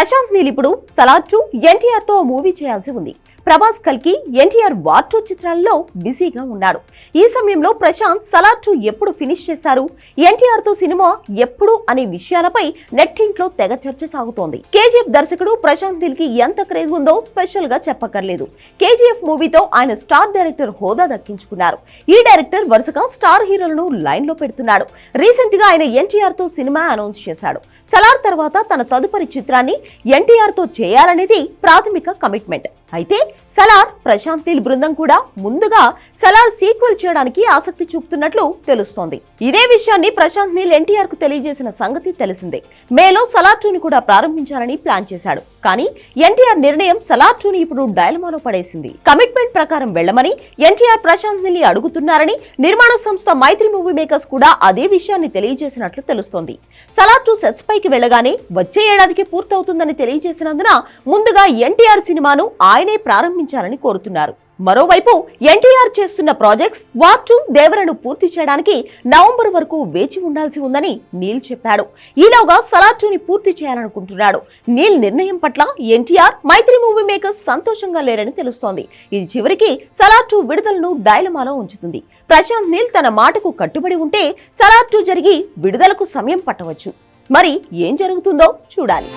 ప్రశాంత్ నీల్ ఇప్పుడు Salaar two ఎన్టీఆర్తో movie చేయాల్సి ఉంది. ప్రభాస్ కల్కి ఎన్టీఆర్ వార్ టూ చిత్రాల్లో బిజీగా ఉన్నాడు. ఈ సమయంలో ప్రశాంత్ సలార్ టూ ఎప్పుడు ఫినిష్ చేశారు? ఎన్టీఆర్తో సినిమా ఎప్పుడు అనే విషయాలపై నెట్టింట్లో తెగ చర్చ సాగుతోంది. కేజీఎఫ్ దర్శకుడు ప్రశాంత్ నీల్కి ఎంత క్రేజ్ ఉందో స్పెషల్గా చెప్పక్కర్లేదు. కేజీఎఫ్ మూవీతో ఆయన స్టార్ డైరెక్టర్ హోదా దక్కించుకున్నారు. ఈ డైరెక్టర్ వరుసగా స్టార్ హీరోలను లైన్లో పెడుతున్నాడు. రీసెంట్గా ఆయన ఎన్టీఆర్తో సినిమా అనౌన్స్ చేశాడు. సలార్ తర్వాత తన తదుపరి చిత్రాన్ని ఎన్టీఆర్తో చేయాలనేది ప్రాథమిక కమిట్మెంట్. అయితే సలార్ ప్రశాంత్ నీల్ బృందం కూడా ముందుగా సలార్ సీక్వెల్ చేయడానికి ఆసక్తి చూపుతున్నట్లు తెలుస్తోంది. ఇదే విషయాన్ని ప్రశాంత్ నీల్ ఎన్టీఆర్కు తెలియజేసిన సంగతి తెలిసిందే. మేలో సలార్ టూని కూడా ప్రారంభించాలని ప్లాన్ చేశాడు. కానీ ఎన్టీఆర్ నిర్ణయం సలార్ టూని ఇప్పుడు డైలమాలో పడేసింది. కమిట్మెంట్ ప్రకారం వెళ్ళమని ఎన్టీఆర్ ప్రశాంత్ నీల్ అడుగుతున్నారని నిర్మాణ సంస్థ మైత్రి మూవీ మేకర్స్ కూడా అదే విషయాన్ని తెలియజేసినట్లు తెలుస్తోంది. సలార్ టూ సెట్స్ పైకి వెళ్ళగానే వచ్చే ఏడాదికి పూర్తవుతుందని తెలియజేసినందున ముందుగా ఎన్టీఆర్ సినిమాను ఆయనే ప్రారంభించాలని కోరుతున్నారు. మరోవైపు ఎన్టీఆర్ చేస్తున్న ప్రాజెక్ట్స్ వార్ టూ దేవరను పూర్తి చేయడానికి నవంబర్ వరకు వేచి ఉండాల్సి ఉందని నీల్ చెప్పాడు. ఈలోగా సలార్ టూని పూర్తి చేయాలనుకుంటున్నాడు. నీల్ నిర్ణయం పట్ల ఎన్టీఆర్ మైత్రి మూవీ మేకర్స్ సంతోషంగా లేరని తెలుస్తోంది. ఇది చివరికి సలార్ టూ విడుదలను డైలమాలో ఉంచుతుంది. ప్రశాంత్ నీల్ తన మాటకు కట్టుబడి ఉంటే సలార్ టూ జరిగి విడుదలకు సమయం పట్టవచ్చు. మరి ఏం జరుగుతుందో చూడాలి.